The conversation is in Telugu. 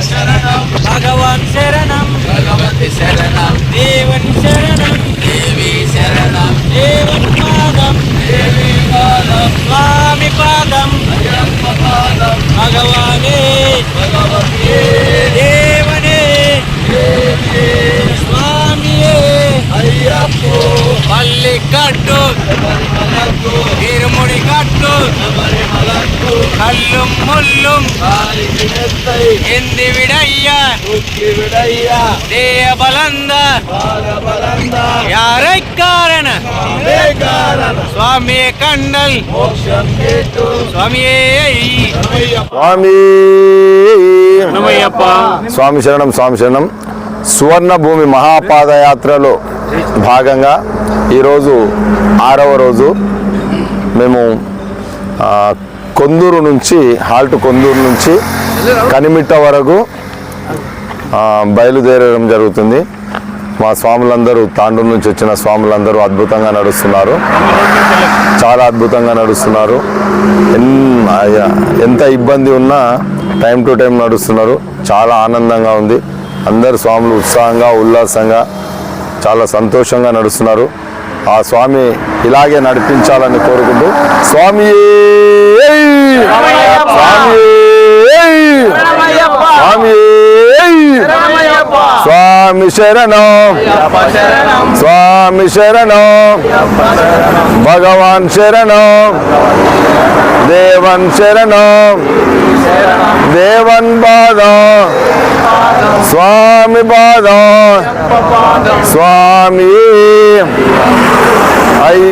శరణం భగవాన్ శరణం భగవతి శరణం దేవుని శరణం దేవి శరణం దేవుని పాదం దేవి పాదం స్వామి పాదం భగవానే మలకు కల్లుం ముల్లుం కాలికి మెత్తై ఎంది విడయ్య దుఃఖి విడయ్యా దేయ బలంద బాలబలంద యారైకారణ కారణ స్వామియే కండల్ మోక్షం కేటు స్వామియే స్వామి. శరణం స్వామి శరణం. సువర్ణ భూమి మహాపాదయాత్రలో భాగంగా ఈరోజు ఆరవ రోజు మేము ఆ, కొందూరు నుంచి హాల్ట్ కొందూరు నుంచి కనిమిట్ట వరకు బయలుదేరడం జరుగుతుంది. మా స్వాములందరూ తాండూరు నుంచి వచ్చిన స్వాములందరూ అద్భుతంగా నడుస్తున్నారు. చాలా అద్భుతంగా నడుస్తున్నారు. ఎంత ఇబ్బంది ఉన్నా టైం టు టైం నడుస్తున్నారు. చాలా ఆనందంగా ఉంది. అందరు స్వాములు ఉత్సాహంగా ఉల్లాసంగా చాలా సంతోషంగా నడుస్తున్నారు. ఆ స్వామి ఇలాగే నడిపించాలని కోరుకుంటూ స్వామి స్వామి స్వామి శరణం! స్వామి శరణం! భగవాన్ శరణం! దేవన్ శరణం! దేవన్ పాదం స్వామి పాదం స్వామి ఐ